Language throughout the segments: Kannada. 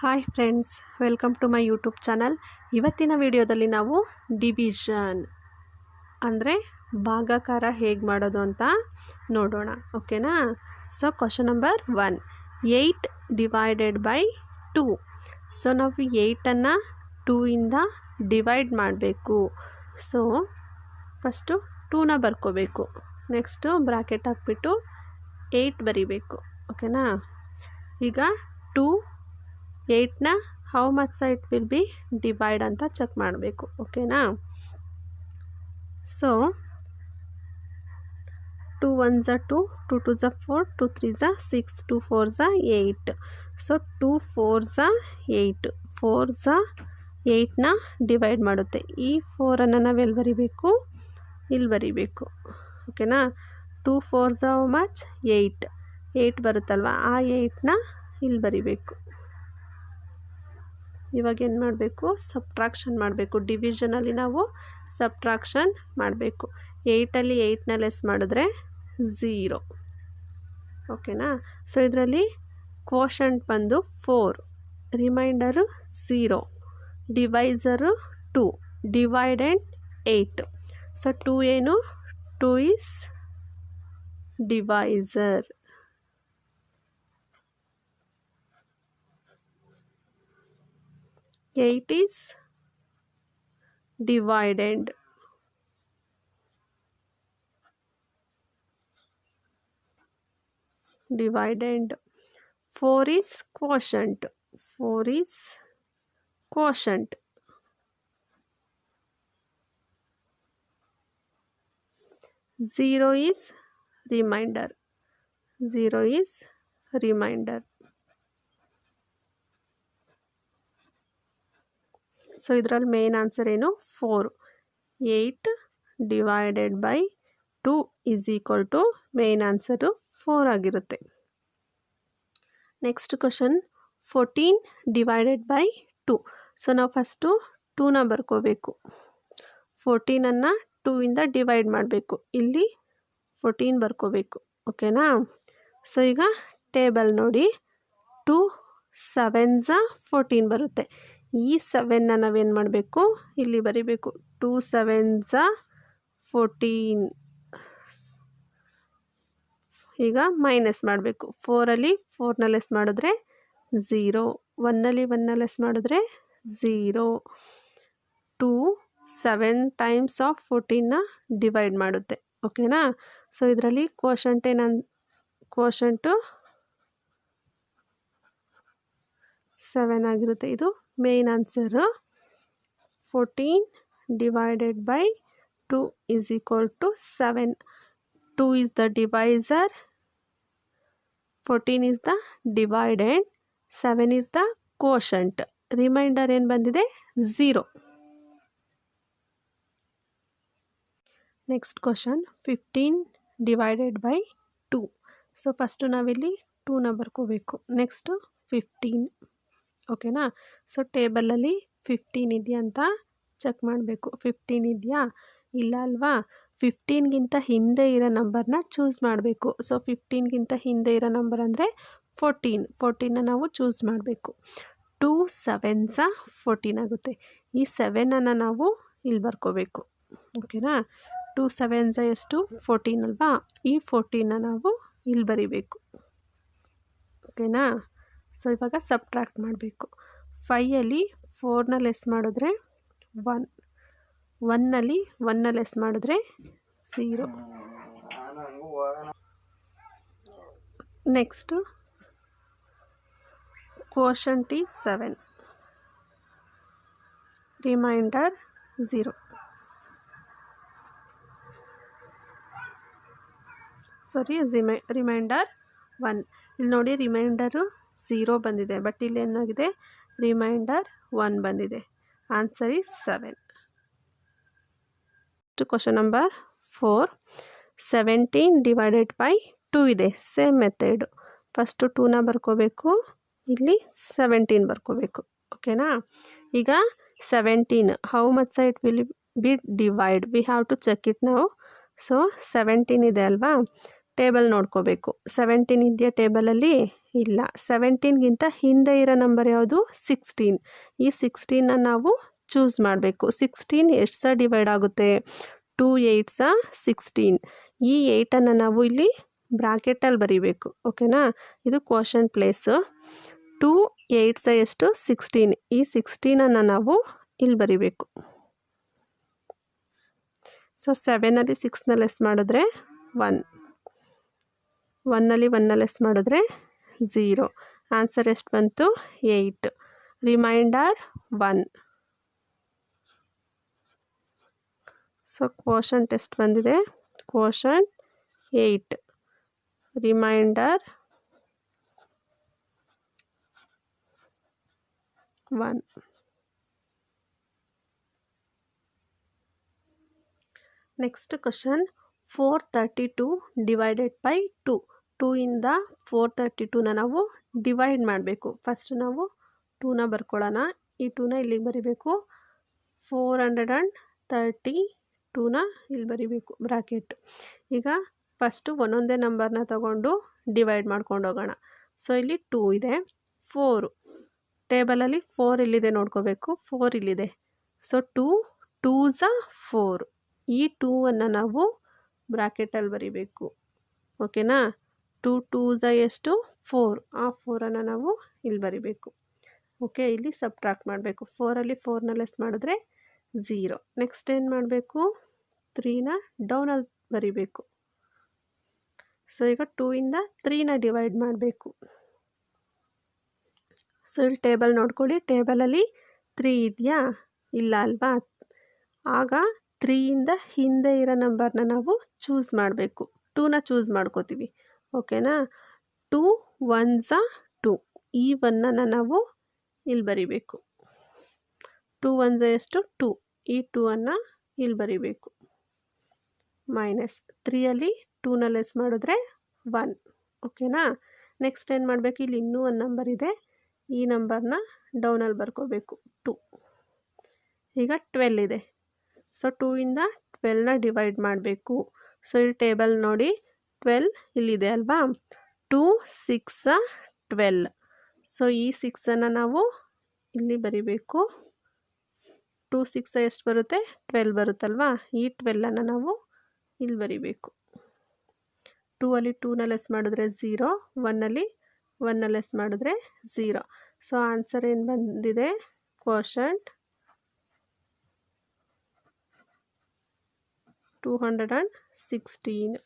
Hi friends welcome to my YouTube channel ಇವತ್ತಿನ ವಿಡಿಯೋದಲ್ಲಿ ನಾವು ಡಿವಿಷನ್ ಅಂದರೆ ಭಾಗಾಕಾರ ಹೇಗೆ ಮಾಡೋದು ಅಂತ ನೋಡೋಣ ಓಕೆನಾ so question number one eight divided by two so ನಾವು ಏಯ್ಟನ್ನು ಇಂದ ಡಿವೈಡ್ ಮಾಡಬೇಕು. ಸೊ ಫಸ್ಟು ಟೂನ ಬರ್ಕೋಬೇಕು. ನೆಕ್ಸ್ಟು ಬ್ರಾಕೆಟ್ ಹಾಕ್ಬಿಟ್ಟು ಏಯ್ಟ್ ಬರಿಬೇಕು ಓಕೆನಾ ಈಗ two ಏಯ್ಟ್ನ how much sight will be divide ಅಂತ ಚೆಕ್ ಮಾಡಬೇಕು ಓಕೆನಾ so two one ಝ two two two ಝ four two three ಝ six two four ಝ eight so two four ಝ eight four ಝ ಏಯ್ಟ್ನ ಡಿವೈಡ್ ಮಾಡುತ್ತೆ. ಈ ಫೋರನ್ನು ನಾವೆಲ್ಲಿ ಬರಿಬೇಕು? ಇಲ್ಲಿ ಬರಿಬೇಕು ಓಕೆನಾ two four ಝ much eight eight ಬರುತ್ತಲ್ವ? ಆ ಏಯ್ಟ್ನ ಇಲ್ಲಿ ಬರಿಬೇಕು. ಇವಾಗ ಏನು ಮಾಡಬೇಕು? ಸಬ್ಟ್ರಾಕ್ಷನ್ ಮಾಡಬೇಕು. ಡಿವಿಷನಲ್ಲಿ ನಾವು ಸಬ್ಟ್ರಾಕ್ಷನ್ ಮಾಡಬೇಕು. ಏಯ್ಟಲ್ಲಿ ಏಯ್ಟ್ನ ಲೆಸ್ ಮಾಡಿದ್ರೆ ಝೀರೋ ಓಕೆನಾ ಸೊ ಇದರಲ್ಲಿ ಕ್ವೋಷಂಟ್ ಬಂದು four reminder zero divisor two dividend eight so two ಏನು? Two is divisor 8 is divided Divided. 4 is quotient 4 is quotient zero is reminder zero is reminder so ಇದರಲ್ಲಿ ಮೇನ್ ಆನ್ಸರ್ ಏನು? Four eight divided by two is equal to main answer four ಆಗಿರುತ್ತೆ. Next question fourteen divided by two so ನಾವು ಫಸ್ಟು ಟೂನ ಬರ್ಕೋಬೇಕು. ಫೋರ್ಟೀನನ್ನು ಟೂ ಇಂದ ಡಿವೈಡ್ ಮಾಡಬೇಕು. ಇಲ್ಲಿ ಫೋರ್ಟೀನ್ ಬರ್ಕೋಬೇಕು. ಓಕೆನಾ ಸೊ ಈಗ ಟೇಬಲ್ ನೋಡಿ. ಟು ಸೆವೆನ್ಸ ಫೋರ್ಟೀನ್ ಬರುತ್ತೆ. ಈ ಸೆವೆನ್ನ ನಾವೇನು ಮಾಡಬೇಕು? ಇಲ್ಲಿ ಬರಿಬೇಕು. ಟೂ ಸೆವೆನ್ಸ ಫೋರ್ಟೀನ್ ಈಗ ಮೈನಸ್ ಮಾಡಬೇಕು. ಫೋರಲ್ಲಿ ಫೋರ್ನ ಲೆಸ್ ಮಾಡಿದ್ರೆ ಝೀರೋ ಒನ್ನಲ್ಲಿ ಒನ್ನ ಲೆಸ್ ಮಾಡಿದ್ರೆ zero two seven times of ಫೋರ್ಟೀನ್ನ divide ಮಾಡುತ್ತೆ. ಓಕೆನಾ ಸೊ ಇದರಲ್ಲಿ ಕ್ವಶಂಟ್ ಏನನ್ ಕ್ವಶಂಟು ಸೆವೆನ್ ಆಗಿರುತ್ತೆ ಇದು. Main answer fourteen divided by two is equal to seven two is the divisor fourteen is the dividend seven is the quotient reminder ಏನು ಬಂದಿದೆ? Zero next question fifteen divided by two so first ನಾವಿಲ್ಲಿ ಟೂನ ಬರ್ಕೋಬೇಕು ನೆಕ್ಸ್ಟು ಫಿಫ್ಟೀನ್ ಓಕೆನಾ? ಸೊ ಟೇಬಲಲ್ಲಿ ಫಿಫ್ಟೀನ್ ಇದೆಯಾ ಅಂತ ಚೆಕ್ ಮಾಡಬೇಕು. ಫಿಫ್ಟೀನ್ ಇದೆಯಾ? ಇಲ್ಲ ಅಲ್ವಾ? ಫಿಫ್ಟೀನ್ಗಿಂತ ಹಿಂದೆ ಇರೋ ನಂಬರ್ನ ಚೂಸ್ ಮಾಡಬೇಕು. ಸೊ ಫಿಫ್ಟೀನ್ಗಿಂತ ಹಿಂದೆ ಇರೋ ನಂಬರ್ ಅಂದರೆ ಫೋರ್ಟೀನ್ ಫೋರ್ಟೀನ ನಾವು ಚೂಸ್ ಮಾಡಬೇಕು. ಟೂ ಸೆವೆನ್ಸ ಫೋರ್ಟೀನ್ ಆಗುತ್ತೆ. ಈ ಸೆವೆನನ್ನು ನಾವು ಇಲ್ಲಿ ಬರ್ಕೋಬೇಕು. ಓಕೆನಾ? ಟೂ ಸೆವೆನ್ಸ ಎಷ್ಟು? ಫೋರ್ಟೀನ್ ಅಲ್ವಾ? ಈ ಫೋರ್ಟೀನ ನಾವು ಇಲ್ಲಿ ಬರಿಬೇಕು. ಓಕೆನಾ? ಸೊ, ಇವಾಗ ಸಬ್ಟ್ರ್ಯಾಕ್ಟ್ ಮಾಡಬೇಕು. ಫೈಯಲ್ಲಿ ಫೋರ್ನ ಲೆಸ್ ಮಾಡಿದ್ರೆ ಒನ್ ಒನ್ನಲ್ಲಿ ಒನ್ನ ಲೆಸ್ ಮಾಡಿದ್ರೆ zero next quotient is seven reminder zero sorry ರಿಮೈ reminder one ಇಲ್ಲಿ ನೋಡಿ ರಿಮೈಂಡರು ಝೀರೋ ಬಂದಿದೆ ಬಟ್ ಇಲ್ಲಿ ಏನಾಗಿದೆ? ರಿಮೈಂಡರ್ ಒನ್ ಬಂದಿದೆ. Answer is seven question number four seventeen divided by two ಇದೆ ಸೇಮ್ ಮೆಥಡು ಫಸ್ಟು ಟೂನ ಬರ್ಕೋಬೇಕು. ಇಲ್ಲಿ ಸೆವೆಂಟೀನ್ ಬರ್ಕೋಬೇಕು. ಓಕೆನಾ ಈಗ seventeen how much sight will be divide we have to check it ನಾವು ಸೊ ಸೆವೆಂಟೀನ್ ಇದೆ ಅಲ್ವಾ? ಟೇಬಲ್ ನೋಡ್ಕೋಬೇಕು. ಸೆವೆಂಟೀನ್ ಇದೆಯಾ ಟೇಬಲಲ್ಲಿ ಇಲ್ಲ. ಸೆವೆಂಟೀನ್ಗಿಂತ ಹಿಂದೆ ಇರೋ ನಂಬರ್ ಯಾವುದು? ಸಿಕ್ಸ್ಟೀನ್ ಈ ಸಿಕ್ಸ್ಟೀನ ನಾವು ಚೂಸ್ ಮಾಡಬೇಕು. ಸಿಕ್ಸ್ಟೀನ್ ಎಷ್ಟು ಸಹ ಡಿವೈಡ್ ಆಗುತ್ತೆ? ಟೂ ಏಯ್ಟ್ಸ ಸಿಕ್ಸ್ಟೀನ್ ಈ ಏಯ್ಟನ್ನು ನಾವು ಇಲ್ಲಿ ಬ್ರಾಕೆಟಲ್ಲಿ ಬರೀಬೇಕು. ಓಕೆನಾ ಇದು ಕ್ವಶನ್ ಪ್ಲೇಸು ಟೂ ಏಯ್ಟ್ಸ ಎಷ್ಟು? ಸಿಕ್ಸ್ಟೀನ್ ಈ ಸಿಕ್ಸ್ಟೀನನ್ನು ನಾವು ಇಲ್ಲಿ ಬರೀಬೇಕು. ಸೊ ಸೆವೆನಲ್ಲಿ ಸಿಕ್ಸ್ನ ಲೆಸ್ ಮಾಡಿದ್ರೆ ಒನ್ ಒನ್ನಲ್ಲಿ ಒನ್ನ ಲೆಸ್ ಮಾಡಿದ್ರೆ ಝೀರೋ. ಆನ್ಸರ್ ಎಷ್ಟು ಬಂತು? Eight. Reminder one. So quotient ಎಷ್ಟು ಬಂದಿದೆ. Quotient eight. Reminder one. Next question four thirty two divided by two. Two ಇಂದ ಫೋರ್ ತರ್ಟಿ ಟೂನ ನಾವು ಡಿವೈಡ್ ಮಾಡಬೇಕು. ಫಸ್ಟ್ ನಾವು ಟೂನ ಬರ್ಕೊಳ್ಳೋಣ. ಈ ಟೂನ ಇಲ್ಲಿಗೆ ಬರಿಬೇಕು. ಫೋರ್ ಹಂಡ್ರೆಡ್ ಆ್ಯಂಡ್ ತರ್ಟಿ ಟೂನ ಇಲ್ಲಿ ಬರಿಬೇಕು, ಬ್ರಾಕೆಟ್. ಈಗ ಫಸ್ಟು ಒಂದೊಂದೇ ನಂಬರ್ನ ತಗೊಂಡು ಡಿವೈಡ್ ಮಾಡ್ಕೊಂಡು ಹೋಗೋಣ. ಸೊ ಇಲ್ಲಿ ಟೂ ಇದೆ. ಫೋರು ಟೇಬಲಲ್ಲಿ ಫೋರ್ ಇಲ್ಲಿದೆ ನೋಡ್ಕೋಬೇಕು. ಫೋರ್ ಇಲ್ಲಿದೆ. ಸೊ ಟೂ ಟೂ ಝ ಫೋರ್ ಈ ಟೂವನ್ನು ನಾವು ಬ್ರಾಕೆಟಲ್ಲಿ ಬರಿಬೇಕು. ಓಕೆನಾ ಟೂ ಟೂ ಝ ಎಷ್ಟು? ಫೋರ್ ಆ ಫೋರನ್ನು ನಾವು ಇಲ್ಲಿ ಬರಿಬೇಕು. ಓಕೆ ಇಲ್ಲಿ ಸಬ್ಟ್ರಾಕ್ಟ್ ಮಾಡಬೇಕು. ಫೋರಲ್ಲಿ ಫೋರ್ನ ಲೆಸ್ ಮಾಡಿದ್ರೆ ಝೀರೋ ನೆಕ್ಸ್ಟ್ ಏನು ಮಾಡಬೇಕು? ತ್ರೀನ ಡೌನಲ್ಲಿ ಬರಿಬೇಕು. ಸೊ ಈಗ ಟೂ ಇಂದ ತ್ರೀನ ಡಿವೈಡ್ ಮಾಡಬೇಕು. ಸೊ ಇಲ್ಲಿ ಟೇಬಲ್ ನೋಡ್ಕೊಳ್ಳಿ. ಟೇಬಲಲ್ಲಿ ತ್ರೀ ಇದೆಯಾ? ಇಲ್ಲ ಅಲ್ವಾ? ಆಗ ತ್ರೀಯಿಂದ ಹಿಂದೆ ಇರೋ ನಂಬರ್ನ ನಾವು ಚೂಸ್ ಮಾಡಬೇಕು. ಟೂನ ಚೂಸ್ ಮಾಡ್ಕೋತೀವಿ. ಓಕೆನಾ ಟೂ ಒನ್ ಝ ಟೂ ಈ ಒನ್ನ ನಾವು ಇಲ್ಲಿ ಬರಿಬೇಕು. ಟೂ ಒನ್ ಝ ಎಷ್ಟು? ಟೂ ಈ ಟೂ ಅನ್ನು ಇಲ್ಲಿ ಬರಿಬೇಕು. ಮೈನಸ್ ತ್ರೀಯಲ್ಲಿ ಟೂನ ಲೆಸ್ ಮಾಡಿದ್ರೆ ಒನ್ ಓಕೆನಾ ನೆಕ್ಸ್ಟ್ ಏನು ಮಾಡಬೇಕು? ಇಲ್ಲಿ ಇನ್ನೂ ಒಂದು ನಂಬರ್ ಇದೆ. ಈ ನಂಬರ್ನ ಡೌನಲ್ಲಿ ಬರ್ಕೋಬೇಕು. ಟು ಈಗ ಟ್ವೆಲ್ ಇದೆ. ಸೊ ಟೂ ಇಂದ ಟ್ವೆಲ್ನ ಡಿವೈಡ್ ಮಾಡಬೇಕು. ಸೊ ಇಲ್ಲಿ ಟೇಬಲ್ ನೋಡಿ, ಟ್ವೆಲ್ ಇಲ್ಲಿದೆ ಅಲ್ವಾ? Two, six, twelve. ಸೊ ಈ ಸಿಕ್ಸನ್ನು ನಾವು ಇಲ್ಲಿ ಬರಿಬೇಕು. ಟೂ, ಸಿಕ್ಸ್ ಎಷ್ಟು ಬರುತ್ತೆ? ಟ್ವೆಲ್ ಬರುತ್ತಲ್ವಾ? ಈ ಟ್ವೆಲ್ಲನ್ನು ನಾವು ಇಲ್ಲಿ ಬರಿಬೇಕು. ಟೂ ಅಲ್ಲಿ ಟೂನ ಲೆಸ್ ಮಾಡಿದ್ರೆ ಝೀರೋ ಒನ್ನಲ್ಲಿ ಒನ್ನ ಲೆಸ್ ಮಾಡಿದ್ರೆ ಝೀರೋ. ಸೊ ಆನ್ಸರ್ ಏನು ಬಂದಿದೆ? Quotient two hundred and sixteen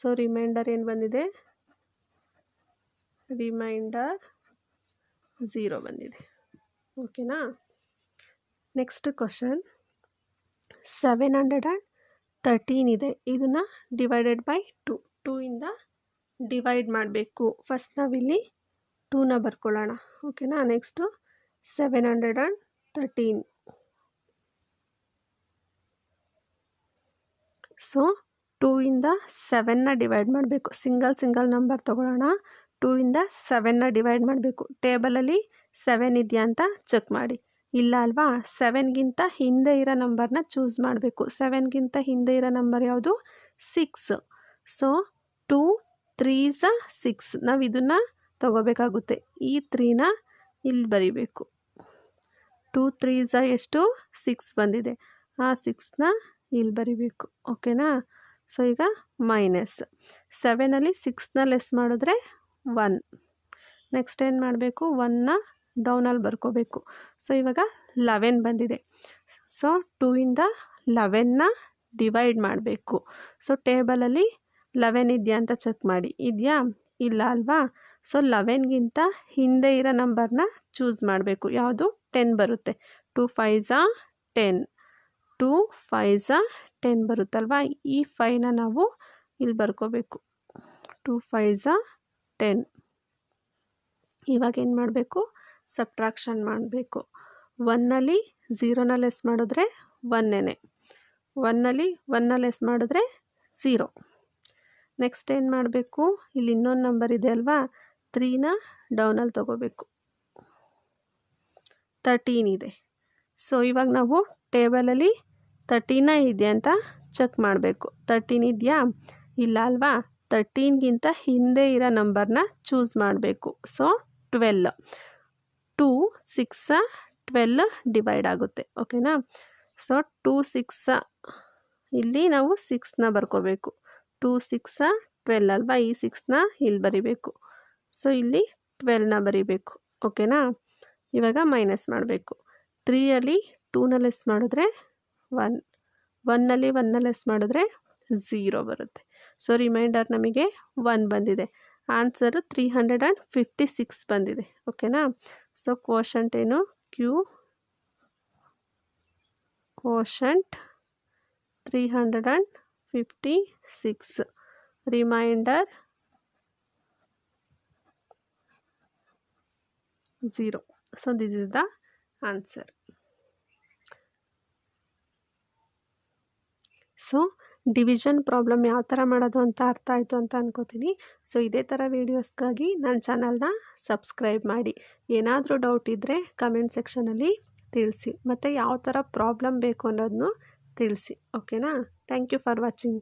so reminder ಏನು ಬಂದಿದೆ? ರಿಮೈಂಡರ್ ಝೀರೋ ಬಂದಿದೆ. ಓಕೆನಾ next question seven hundred and thirteen ಇದೆ. ಇದನ್ನು ಡಿವೈಡೆಡ್ ಬೈ ಟು ಟೂ ಇಂದ ಡಿವೈಡ್ ಮಾಡಬೇಕು. ಫಸ್ಟ್ ನಾವಿಲ್ಲಿ ಟೂನ ಬರ್ಕೊಳ್ಳೋಣ. ಓಕೆನಾ next seven hundred and thirteen so two ಇಂದ ಸೆವೆನ್ನ ಡಿವೈಡ್ ಮಾಡಬೇಕು. ಸಿಂಗಲ್ ಸಿಂಗಲ್ ನಂಬರ್ ತೊಗೊಳ್ಳೋಣ. ಟೂ ಇಂದ ಸೆವೆನ್ನ ಡಿವೈಡ್ ಮಾಡಬೇಕು ಟೇಬಲಲ್ಲಿ ಸೆವೆನ್ ಇದೆಯಾ ಅಂತ ಚೆಕ್ ಮಾಡಿ. ಇಲ್ಲ ಅಲ್ವಾ? ಸೆವೆನ್ಗಿಂತ ಹಿಂದೆ ಇರೋ ನಂಬರ್ನ ಚೂಸ್ ಮಾಡಬೇಕು. ಸೆವೆನ್ಗಿಂತ ಹಿಂದೆ ಇರೋ ನಂಬರ್ ಯಾವುದು? Six so two threes six ನಾವು ಇದನ್ನು ತಗೋಬೇಕಾಗುತ್ತೆ. ಈ ತ್ರೀನ ಇಲ್ಲಿ ಬರೀಬೇಕು. ಟೂ ತ್ರೀಸ ಎಷ್ಟು? ಸಿಕ್ಸ್ ಬಂದಿದೆ. ಆ ಸಿಕ್ಸ್ನ ಇಲ್ಲಿ ಬರಿಬೇಕು. ಓಕೆನಾ? ಸೊ ಈಗ ಮೈನಸ್ ಸೆವೆನಲ್ಲಿ ಸಿಕ್ಸ್ನ ಲೆಸ್ ಮಾಡಿದ್ರೆ ಒನ್ ನೆಕ್ಸ್ಟ್ ಏನು ಮಾಡಬೇಕು? ಒನ್ನ ಡೌನಲ್ಲಿ ಬರ್ಕೋಬೇಕು. ಸೊ ಇವಾಗ ಲೆವೆನ್ ಬಂದಿದೆ. ಸೊ ಟೂ ಇಂದ ಲೆವೆನ್ನ ಡಿವೈಡ್ ಮಾಡಬೇಕು. ಸೊ ಟೇಬಲಲ್ಲಿ ಲೆವೆನ್ ಇದೆಯಾ ಅಂತ ಚೆಕ್ ಮಾಡಿ. ಇದೆಯಾ? ಇಲ್ಲ ಅಲ್ವಾ? ಸೊ ಲೆವೆನ್ಗಿಂತ ಹಿಂದೆ ಇರೋ ನಂಬರ್ನ ಚೂಸ್ ಮಾಡಬೇಕು. ಯಾವುದು? ಟೆನ್ ಬರುತ್ತೆ. Two fives ten two fives ten ಬರುತ್ತಲ್ವಾ? ಈ ಫೈನ ನಾವು ಇಲ್ಲಿ ಬರ್ಕೋಬೇಕು. Two fives ten. ಇವಾಗ ಏನು ಮಾಡಬೇಕು? ಸಬ್ಟ್ರಾಕ್ಷನ್ ಮಾಡಬೇಕು. ಒನ್ನಲ್ಲಿ ಝೀರೋನ ಲೆಸ್ ಮಾಡಿದ್ರೆ ಒನ್ನೇನೆ ಒನ್ನಲ್ಲಿ ಒನ್ನ ಲೆಸ್ ಮಾಡಿದ್ರೆ ಝೀರೋ. ನೆಕ್ಸ್ಟ್ ಏನು ಮಾಡಬೇಕು? ಇಲ್ಲಿ ಇನ್ನೊಂದು ನಂಬರ್ ಇದೆ ಅಲ್ವಾ? ತ್ರೀನ ಡೌನಲ್ಲಿ ತೊಗೋಬೇಕು. ತರ್ಟೀನ್ ಇದೆ. ಸೊ ಇವಾಗ ನಾವು ಟೇಬಲಲ್ಲಿ ತರ್ಟೀನ ಇದೆ ಅಂತ ಚೆಕ್ ಮಾಡಬೇಕು. ತರ್ಟೀನ್ ಇದೆಯಾ? ಇಲ್ಲ ಅಲ್ವಾ? ತರ್ಟೀನ್ಗಿಂತ ಹಿಂದೆ ಇರೋ ನಂಬರ್ನ ಚೂಸ್ ಮಾಡಬೇಕು. So twelve two sixes twelve divide ಆಗುತ್ತೆ. ಓಕೆನಾ ಸೊ ಟೂ ಸಿಕ್ಸ ಇಲ್ಲಿ ನಾವು ಸಿಕ್ಸ್ನ ಬರ್ಕೋಬೇಕು. ಟೂ ಸಿಕ್ಸ ಟ್ವೆಲ್ ಅಲ್ವಾ? ಈ ಸಿಕ್ಸ್ನ ಇಲ್ಲಿ ಬರಿಬೇಕು. ಸೊ ಇಲ್ಲಿ ಟ್ವೆಲ್ನ ಬರಿಬೇಕು. ಓಕೆನಾ ಇವಾಗ ಮೈನಸ್ ಮಾಡಬೇಕು. ತ್ರೀಯಲ್ಲಿ ಟೂನ ಲೆಸ್ ಮಾಡಿದ್ರೆ ಒನ್ ಒನ್ನಲ್ಲಿ ಒನ್ನ ಲೆಸ್ ಮಾಡಿದ್ರೆ ಝೀರೋ ಬರುತ್ತೆ. ಸೊ ರಿಮೈಂಡರ್ ನಮಗೆ ಒನ್ ಬಂದಿದೆ. Answer three hundred and fifty six ಬಂದಿದೆ ಓಕೆನಾ ಸೊ ಕ್ವಶಂಟ್ ಏನು? Q quotient three hundred and fifty six reminder zero so this is the answer so division problem ಯಾವ ಥರ ಮಾಡೋದು ಅಂತ ಅರ್ಥ ಆಯಿತು ಅಂತ ಅನ್ಕೋತೀನಿ. ಸೊ, ಇದೇ ಥರ ವೀಡಿಯೋಸ್ಗಾಗಿ ನನ್ನ ಚಾನಲ್ನ ಸಬ್ಸ್ಕ್ರೈಬ್ ಮಾಡಿ. ಏನಾದರೂ ಡೌಟ್ ಇದ್ದರೆ ಕಮೆಂಟ್ ಸೆಕ್ಷನಲ್ಲಿ ತಿಳಿಸಿ. ಮತ್ತು ಯಾವ ಥರ ಪ್ರಾಬ್ಲಮ್ ಬೇಕು ಅನ್ನೋದನ್ನು ತಿಳಿಸಿ. ಓಕೆನಾ ಥ್ಯಾಂಕ್ ಯು ಫಾರ್ ವಾಚಿಂಗ್